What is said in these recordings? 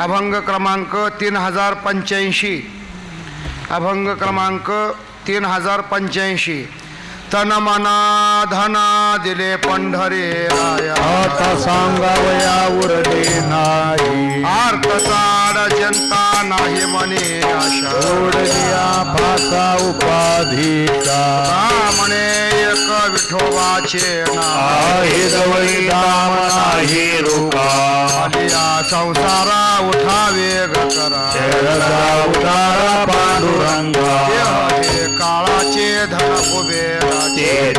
अभंग क्रमांक तीन हजार पंच्याऐंशी. अभंग क्रमांक तीन हजार पंच्याऐंशी. तन मना धना दिले पंढरे आता सांगावया उरले नाही. आर्त चाड जनता माझे मने आशा। सोडल्या भाता उपाधी म्हणे एक विठोबाचे नाही जवळी दाम नाही रूपा। या संसारा उठावे गकरा उतारा पांडुरंगा। काळाचे धन कुबेरा। ते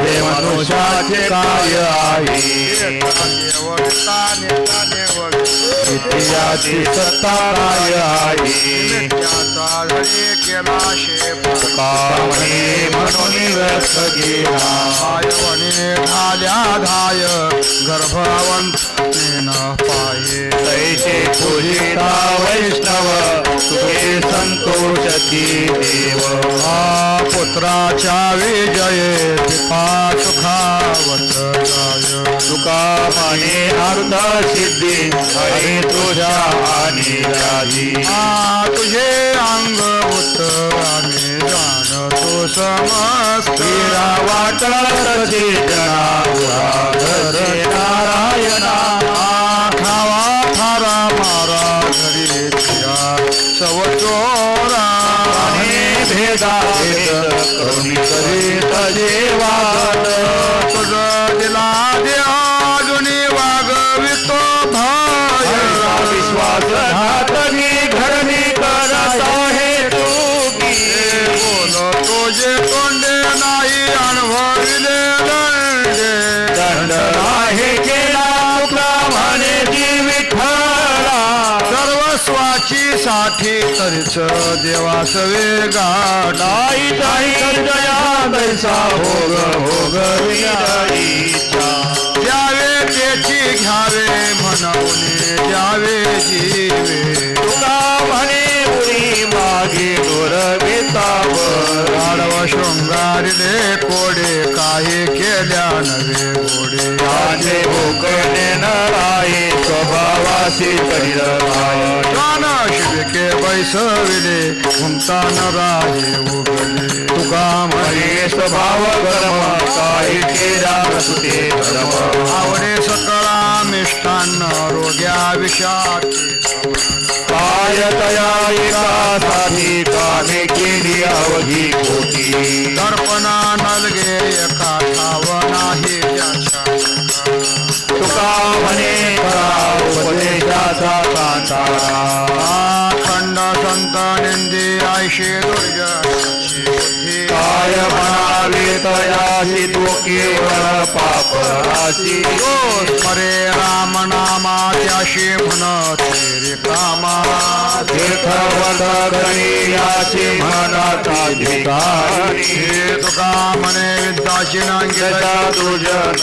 काय आहे? देवता नेता आहे? त्याचा धडे केला शेप कामणे म्हणून गेला झाल्या धाय गर्भवंत पाये तैसे पूजिता वैष्णव तुझे संतोषती देव हा पुत्राच्या विजये पाच मुकामने अर्ध सिद्धी. हरी तुझ्या आणि तुझे अंग आम्ही जाणतो समस्त. वाटला रजे जनावरा नारायणा. खावा थारा मारा घरी सवचोरा भेदा करुणी करीत जेवा. साठी तरीच देवास वेगा डाई नाही दया दैसा होग होग द्यावे त्याची घ्यावे म्हणून द्यावे जीवे. तुला म्हणे उरी मागे दोर आडव शृंगारिले कोडे काही केल्या नवे गोडे माझे भोगणे नराये स्वभावाशी करील माय गान शिविके बैसविले घुमता न राजे उगले. तुका म्हणे स्वभाव कर्म काही केला तुते धर्म. आवडे सकळा मिष्टान्न रोग्या विषाचे काय तया एकासाठी कामे अशी दुर्जनाची बुद्धी. काय म्हणावे तयाशी तू केवळ पाप राशी हो, मरे राम नामा त्याशी म्हणते रिकामा तीर्थवध गणियाशी म्हणता भिकारी तुका म्हणे विद्याची नांगेला दुर्जन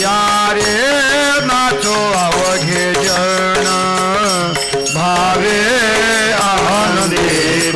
यारे नाचो अवघे जण भावे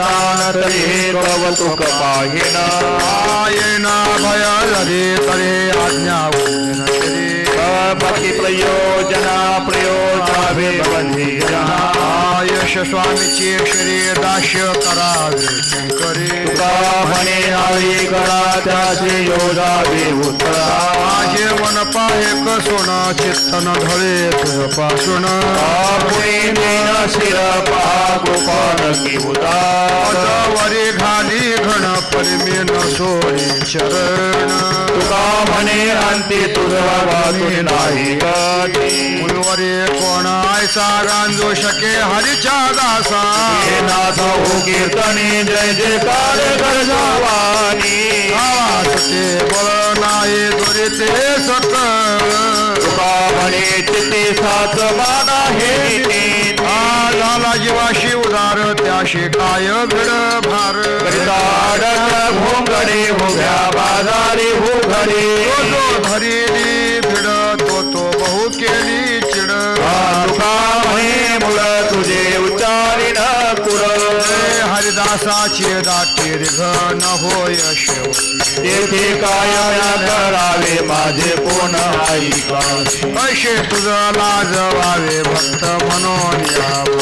दान तरी हे कवतुक आयेन भय जरी तरी आज्ञा वंदन प्रयोजना प्रयोजावे बंधीजना आयश स्वामीची श्री दास्य करावे शंकरी तुका म्हणे नावी करा त्याचे योजावे उत्तरा माझे मन पायक कसोन चित्तन धरे तुझपासून पुणे शिर पहा गोपाल की घाली घण परिमेन सोडी चरण। तुका म्हणे अंती तुझा वाचून नाही मुलवरे कोण आयचा गांजो शके हरीच्या दासा। नाथ हो कीर्तने जय जयकार गरजावानी आवाज ते बळ नाही दुरिते सकळ। त्याशी काय भिड भार भोंगडे उभ्या बाजारी भोगडे. तो हरिदासाची दाटी न होय शेवटी तेथे काय करावे माझे कोण ऐका. असे तुझा लाजवावे भक्त म्हणून यावे.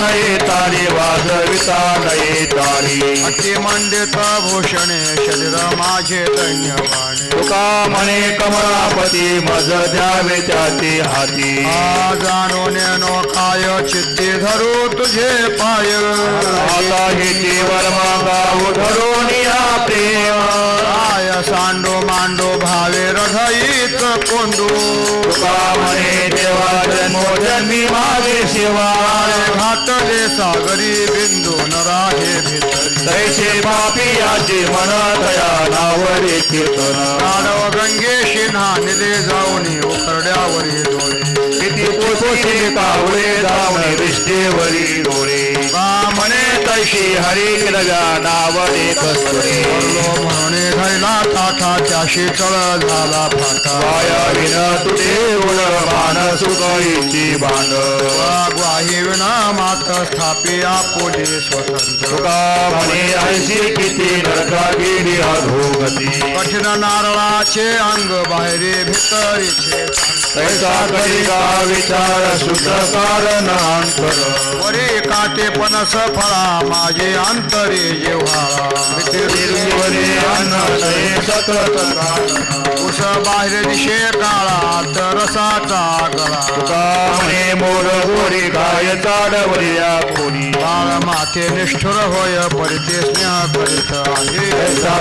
नये तारी वाजविता नये तारी. अति मंडित भूषणे शरीर माझे धन्यवाने. तुका म्हणे कमलापती मज द्यावे त्याचे हाती. जाणून नोखाय चित्ती धरू तुझे पाय. मागाव धरून या प्रेम। काय सांडो मांडो भावे रढईत कोंडू। तुका म्हणे देवा जन्मो जन्मी मागे शिवा घातले सागरी बिंदू न राहे भितरी। तैसे पापी याचे मन दया नावरे कीर्तन। काढव गंगे शिन्हा निले जाऊनी उखरड्यावरी डोळे। किती पोषी कावळे धावणे विष्णेवरी डोळे। म्हणे तैशी हरी नव्या नावरे कस्तुरे म्हणे घडला ताठा त्याशी चळ झाला फाटा। पाया विन तुझे उड मान सुकळीची भांड ग्वाही विना मात स्थापी आपुले स्वतंत्र। तुका म्हणे ऐशी किती नरका गेली अधोगती कठीण नारळाचे अंग बाहेरी भितरीचे तैसा कधी का विचार शुद्ध कारण अंतर। वरी काटे पणस फळा माझे अंतरे जेव्हा बाहेर दिशे काळा रसाचा गळा. मोर गोरी काय चाडवल्या कोणी बाळ माथे निष्ठुर होय परिते स्नेह करीत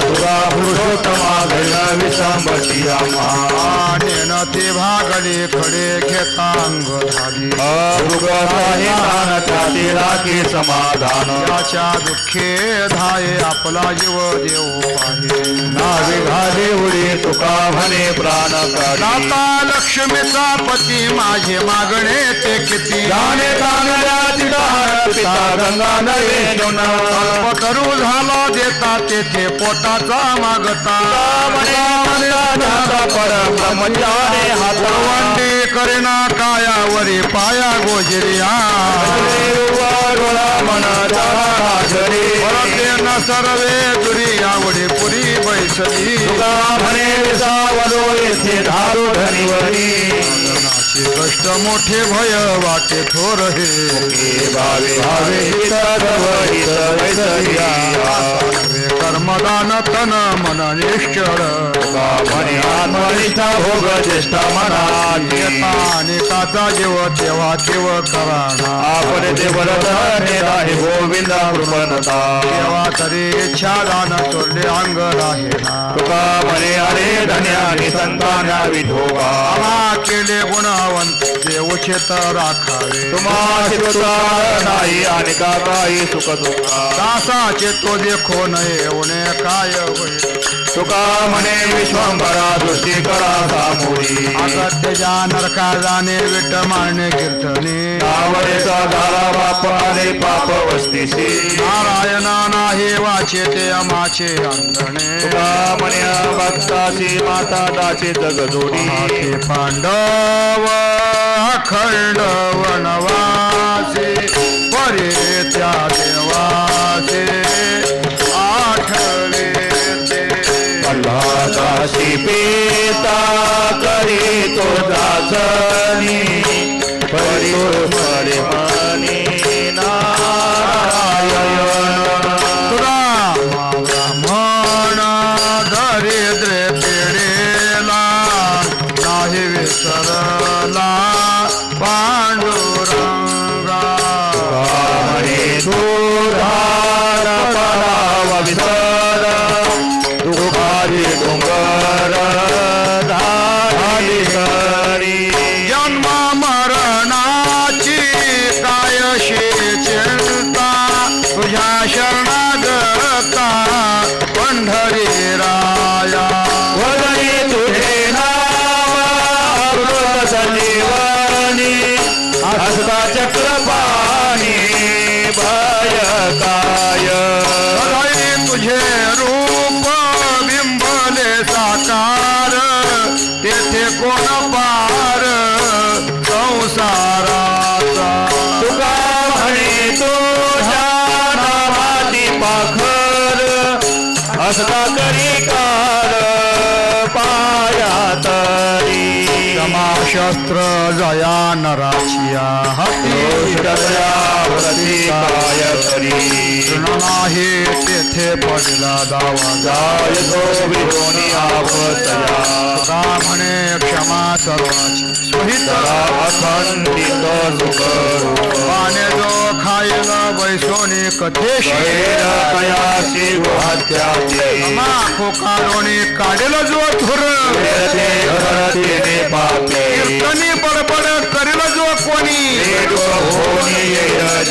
तुला पुरुषोत्तमा घडला विसांबती नेन ते भागले खडे घेता अंग झाली समाधान. त्याच्या दुःखे धाये आपला जीव देऊ पाहे नावे घाले उडे तुका म्हणे प्राण दाता लक्ष्मीचा पती माझे मागणे ते किती? दान पिता गंगा नये नुन अल्प करू झाला देता तेथे पोटाचा मागता. हातवंडी वंडी करेना पायावरी पाया गोजरिया. मन परते न सर्वे दुरी आवडे पुरी बैसली तुका म्हणे विसावलो येथे धारू धनिवरी नाचे कष्ट मोठे भय वाटे थोर हे. भावे भावे कर्मदान तन मन निश्चळ आत्मनिष्ठा भोग ज्येष्ठ मनाची अनेकाचा जीव देवा देव कराणा आपण ते वरद आहे गोविंद कृपणता देवा तरी इच्छा दान चोरले अंग राहे तुका मने अरे धन्या संतान्या विठोबा केले गुणावंत. तर राखावे. नाही आणि का काही सुख दुःखा दासाचे तो देखो नये उणे काय तुका म्हणे विश्वंभरा दृष्टी करा सामोरी. अगत्य जा नरका जाणे विट मारणे कीर्तने. आवडेचा झाला बाप आले पाप वस्तीसी नारायणा नाही वाचे ते अमाचे अंगणे. तुका म्हणे माता दाचे जगदोडी ते पांडव अखंड वनवासे परे त्या देवासे आठवे अल्लाशी पेता करे तो दासनी परी परे माने काय करी नाही तेथे पडला दावा जाय तो विरोनी आपतया का म्हणे क्षमा सर्वाची स्वहितरा अखंडित सुख पाने जो खाईल वैसोनी कथेशी। कयासी गुहात्याची माखो काढोनी काढेल जो घरतेने पापे। कीर्तनी बडबड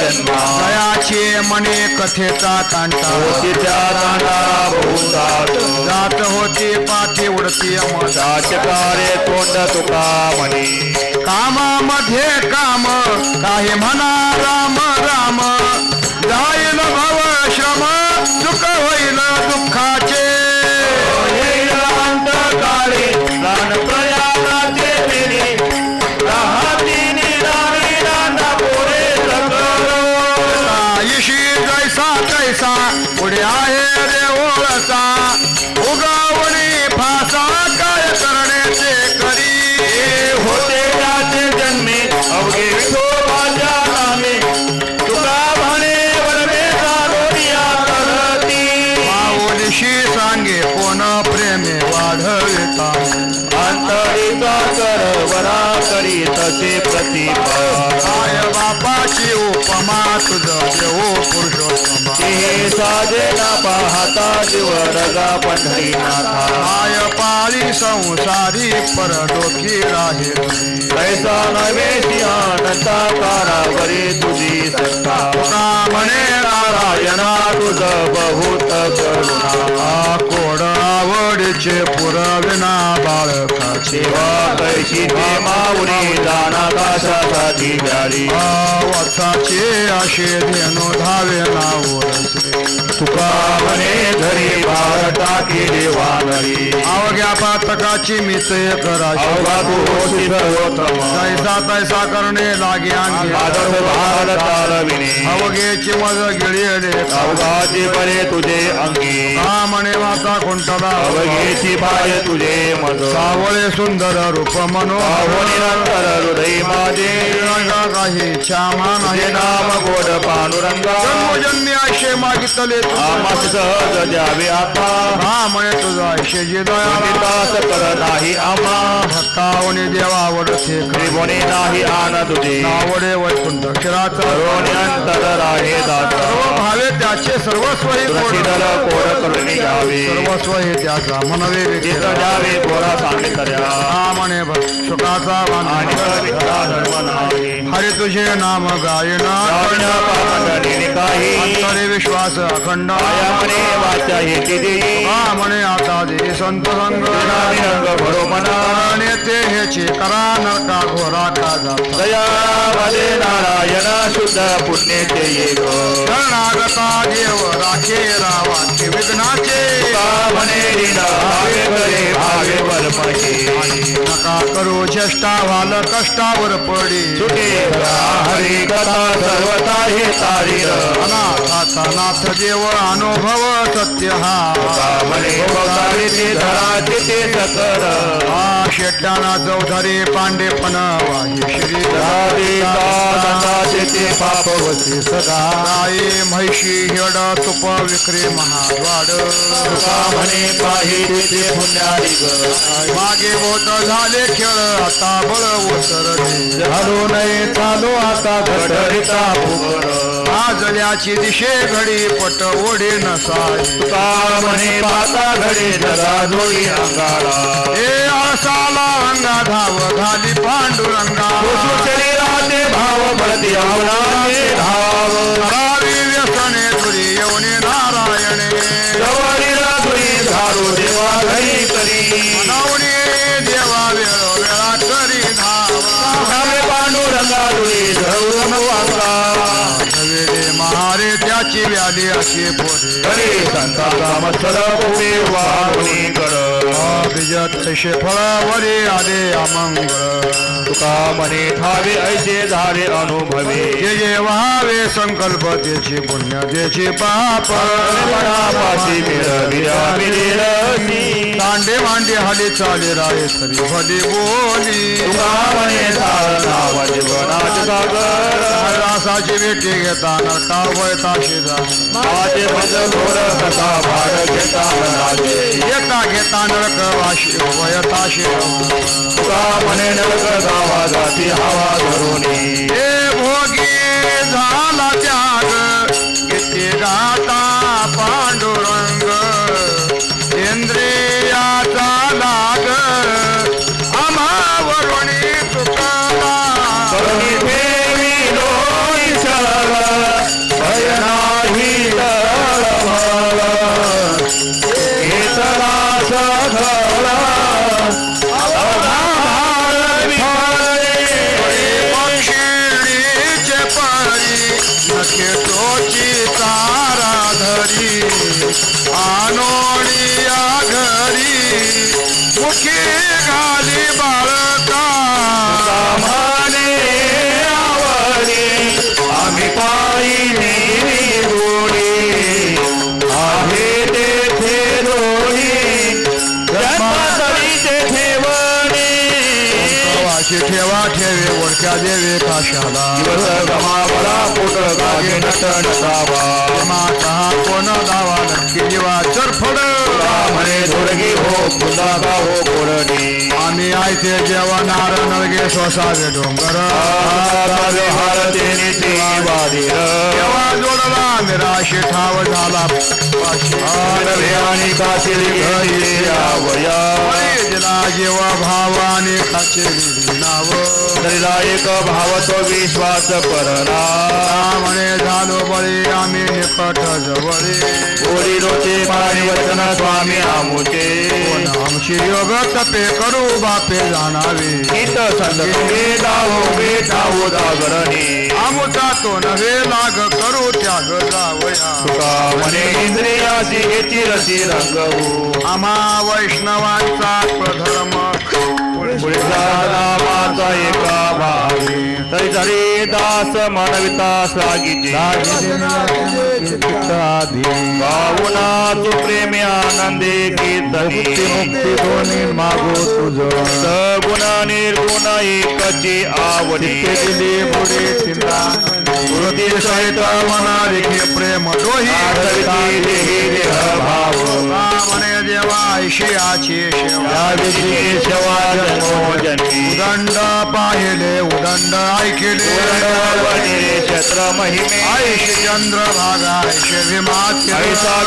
जन्मा। दयाचे मने कथेचा कांटा तिच्या दाना बहुतात जात होती पाठी उडती अमर। राजकारे तोंड तुका म्हणे। कामामध्ये काम काही म्हणा राम राम। करी तसे प्रतिपा काय बापाची उपमा तुझ देव पुरुषोत्तमा। ते साजे ना पाहता जीव रगा पंढरीनाथा। काय पाळी संसारी परडोकी राहे कैसा नवे सिंहानता कारावरी तुझी सत्ता। म्हणे नारायणा तुझ बहुत करुणा। कोड आवडीचे पुरविना बाळकाचे सेवा ते माऊली दाना काशासाठी ब्यारी वत्साचे असे धेनो धावे नावरसे तुका म्हणे घरी अवघ्या पातकाची मित सर्वोत्तम तैसा तैसा करणे लागे अवघेची मज गिळले अवघाची बरे तुझे अंगी. का म्हणे माता कुंटला. अवघेची पाय तुझे मज सावळे सुंदर रूप मनोहर नंतर हृदय माझे. रंगा काही तुझे नाही. नाम गोड पांडुरंगा. जन्मजन्मी आशे मागितले आम्हास सहज द्यावे आता हा तुझा आशे दास कर नाही आम्हा भक्तावने देवावडते त्रिभुवने नाही आन तुझे आवडे वैकुंठ क्षराचं करोनी अंतर राहे दास भावे त्याचे सर्वस्व हे कोड. शीतल घ्यावे सर्वस्व हे त्याचा मनवे चित्र द्यावे कोरा सांगे कर्या म्हणे सुखाचा आणि बांधवा. तुझे नाम गायना. काही अंतरे विश्वास अखंड म्हणे वाचा हेती देई म्हणे आता दे संत संग रंग नेते हे करा नरका घोरा का जाता दया नारायण शुद्ध पुण्य ते ये ग शरणागता देव राखे रावांचे विघ्नाचे म्हणे ऋण भावे करे भावे बलमही नका करू चेष्टा वाल कष्टावर पडी. सुटे हरी कथा सर्वता हे तारीर अनाथाचा नाथ देव अनुभव सत्य हा. शेट्याना चौधरी वाही श्री सदा. म्हैशी हेड तुप विक्री महाद्वाड. म्हणे पाहिजे पुण्यारी मागे बोट झाले खेळ आता बळ ओसरले झालो नाही चालू आता आजल्याची दिशे घडी पट ओढे तुका म्हणे पाता घडे जरा जोडी अंगाला. हे आळसाला अंगा धाव घाली पांडुरंगा. शरीराचे भाव बळती आवडाचे धाव. त्याची व्याली अशी पोरे अमंग मत्सर पुढे वाहुनी आले अमंगळ तुका मने ठावे ऐसे धारे अनुभवे जे जे व्हावे संकल्प त्याचे पुण्य त्याचे पाप. दांडे मांडे हाली चाले राय तरी भली बोली. रासाची भेटी घेता घोर कथा भाड घेता नरक वाशी वयता शेजा तुका म्हणे नरक गावा जाती हवा धरुणी हे भोगी झाला त्याग. किती गाता पांडुरंग. इंद्रियाचा लाग. आम्हावरुणी तुकारा देवी लोई भय नाही घेतला देवे काशाला गागे नट नटावा माता कोण दावा नक्की जीवा चरफड म्हणे हो हो कोरडी आम्ही आयते जेवण नार नळगे स्वसावे डोंगर हरते वादीर निराश ठाव झाला पाशी आणि काशील आवया दिला जेव्हा भावाने खाचे नाव तरीला एक भाव तो विश्वास परला म्हणे झालो बळी आम्ही निकट जवळे बोली रोचे पाणी वचन स्वामी आमुचे आमची योग तपे करू बापे जाणावे गीत संत वेदावो बेटावो दागरणी आमुचा तो नव्हे लाग करू त्याग जावया तुका म्हणे इंद्रियासी घेची रसी रंगवू आम्हा वैष्णवांचा प्रधर्म. नामाचा एका भावी. तरी तरी दास मानविता सागीचे भावना तू प्रेमी आनंदे कीर्तनी दोन्ही मागो तुझ सगुण निर्गुण एकची आवडी पुढे चिंता कृती सहित मना देखील प्रेम देह भाव. म्हणे देवा ऐशियाची उदंड पाहिले उदंड ऐकिले. छत्र महिमे. ऐशी चंद्र भागा ऐशे विमात्य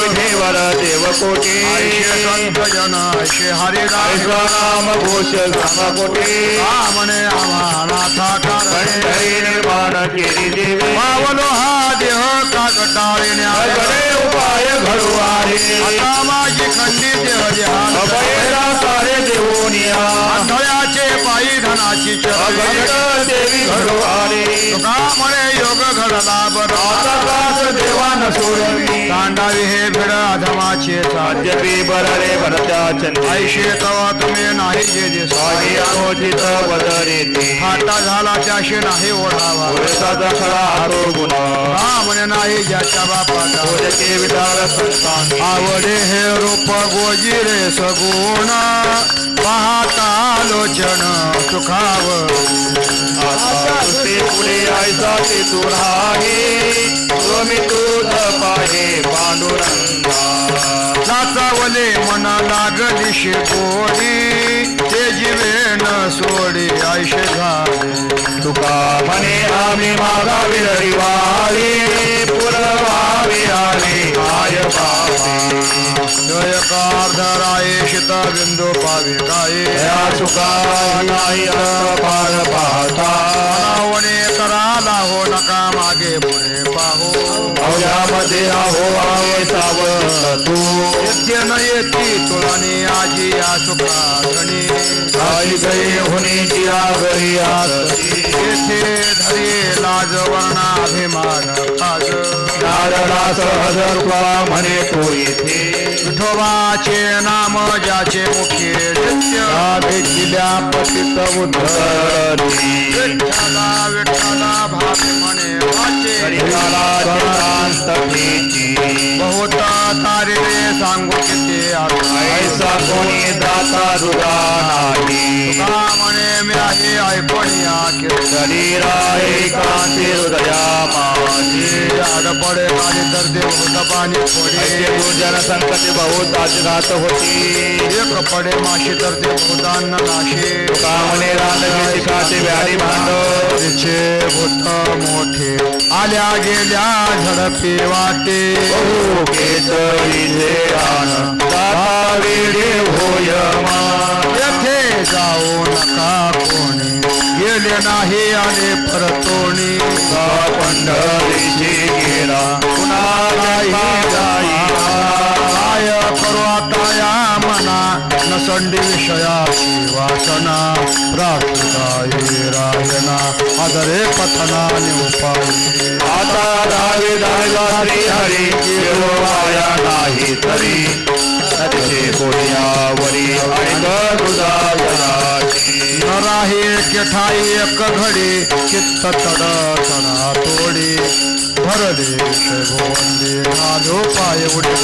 विधेवर देवकोटी. ऐशे संत जन ऐशे हरिदास नाम घोष समकोटी म्हणे आम्हा नाथाकार पंढरी निर्माण केली देवी. પાવલો હા દેહ કાગટાળીને આગળ ઉપાય उपाय घडू आहे आता माझी खंडी देह देहा अभयरा सारे देवोनिया। आंधळ्याचे पायी अगणित देवी घडवारे म्हणे योग घडला बरा. आता दास देवान सोडवी। तांडावी हे भिड अधमाचे साध्य अद्यपि बररे भरत्या चंद्री ऐशे तवा तुम्ही नाही जे जे स्वामी अनुचित बदरेती फाटा झाला त्याशी नाही ओढावा. खरा हातो गुण। हा म्हणे नाही ज्याच्या बापाचा. विचार आवडे हे रूप गोजिरे सगुण. पाहता लोचन सुखाव. आता तुझे पुढे ऐसा ते तू राहे तुझ पाहे पांडुरंगा. नाचावले मना लागली गोडी ते जीवे न सोडी आयशे झाले. तुका म्हणे आम्ही मागावी रविवारी. पुरवावी आले आय कारधराये शीत बिंदू पावे गाये या चुका नाही पार पाहता नावणे कराला हो नका मागे पुढे पाहू। अवघ्यामध्ये आहो आहे सावध तू नित्य न येती तुळाने आजी या सुखासणी आई गई होण्याची आगरी आसती येथे धरे लाज वर्णाभिमान नारळा सहज तुला म्हणे तो येथे विठोबाचे नाम ज्याचे मुखे नित्य भेटिल्या पतित उद्धरती. विठ्ठला विठ्ठला भावे म्हणे वाचे बहुत तारिले सांगू किती ऐसा कोणी दाता रुदा नाही. हृदया माझी तर पाणी पडे संकट बहुत आचघात होती. एक पडे माशी तर ते नाशे. कामने शिकाचे व्याडी भांड. तिचे भूत मोठे. आल्या गेल्या झडपी वाटे. बहु केसरी आन दाता वेडे होय मा येथे जाऊ नका कोणी. गेले नाही आणि परतोणी का पंढरीची गेला. कुणालाही काय परवाताया मना? नसंडी विषयाची वासना. प्रार्थनाये रायना आदरे पथना उपाय आता दावे दायला श्री हरी देवाया नाही तरी. सत्ये कोणयावरी आणि गरुदाची एक केठाई एक घडी. चित्त तड तडा तोडी. नादो पाय उडे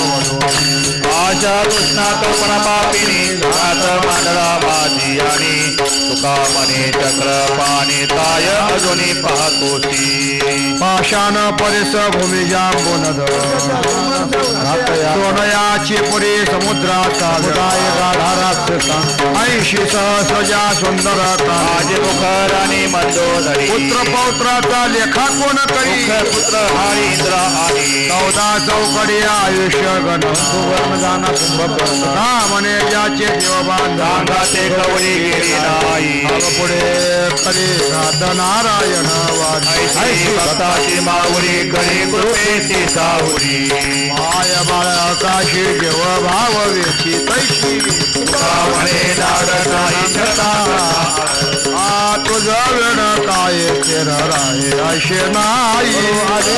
आशा कृष्णा कल्पना पापिनी घात मांडळा माझी आणि तुका मने चक्र पाणी ताय अजूनी पाहतोसी पाषाण परिस भूमी जांबुनद सोनयाची पुरी समुद्राचा गाय गाढा राक्षसा ऐंशी सहस्रजा सुंदर माझे मुखर आणि मंदोदरी पुत्र पौत्राचा लेखा कोण करी पुत्र हरी इंद्र आणि चौदा चौकडी आयुष्य गण. सुवर्ण जाना कुंभकर्ण म्हणे ज्याचे देव बांधा सांगाते कवडी गेली नाही. पुढे करी घात नारायण भक्ताची माऊरी गणी कृपेची साहुरी माय बाळ आकाशी देव भाव वेची तैशी. म्हणे नाड नाही आ तुझ वेण काय तेर राहे असे नाही.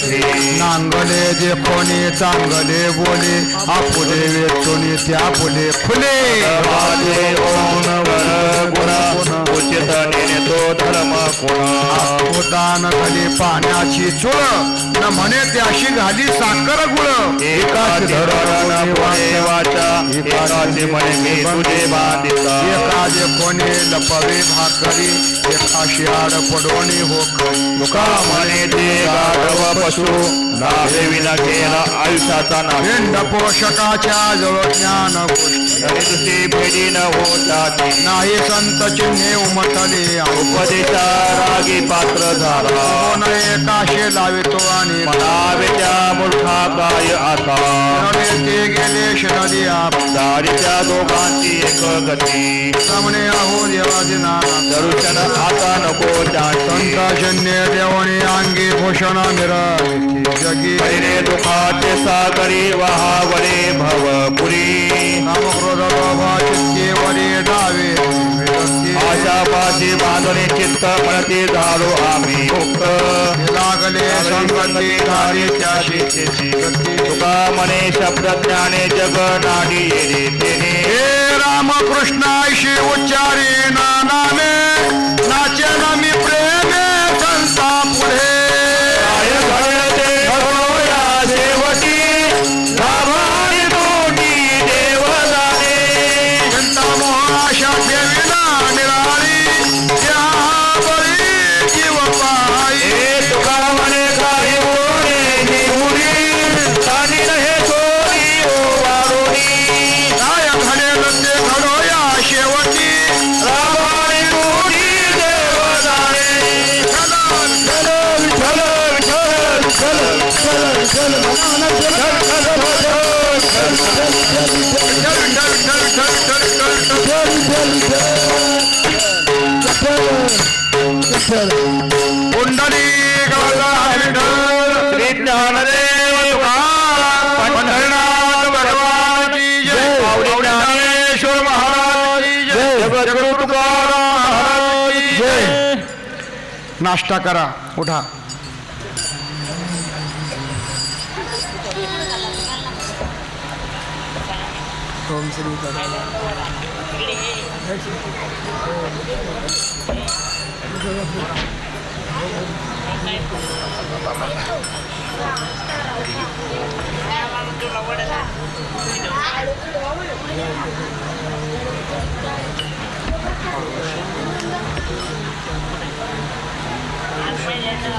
फळ नांगले जे कोणी चांगले बोले आपुले वेचोनी त्या फुले फुले. माझे वर उचित नेतो धर्म गुण उदान खाली पाण्याची चुळ. न म्हणे त्याशी घाली साखर गुळ. एकाच धरण पुणे वाचा एकाचे म्हणे मी तुझे बांधिता. एखादे कोणी लपवे भाकरी एकाशी आड पडवणी हो तुका म्हणे ते गाढव पशु नावे विना केला आयुष्याचा ना पोषकाच्या जवळ ज्ञान गोष्टी. भेटी न होता ती नाही संत चिन्हे उमटले उपदेशा रागी पात्र झाला एकाशे लावितो आणि म्हणावेच्या मूर्खा काय आता। ते गेले आप। दारीच्या दोघांची एक गती। सामने आहो दर्शन आता नको देवणी अंगी भूषण मिरा जगी दुखाचे सागरी वहावरे नामक्रोध लोभा चित्ते वरे डावे विरक्ती. आशापाशी बांधणे चित्त म्हणते झालो आम्ही मुक्त. लागले संगती झाली त्याशी तुका मने शब्द ज्ञाने जग नाडी येणे तेने. हे रामकृष्णाशी उच्चारी नामे नाचे मी नाश्ता करा उठा Thank you. May ganito.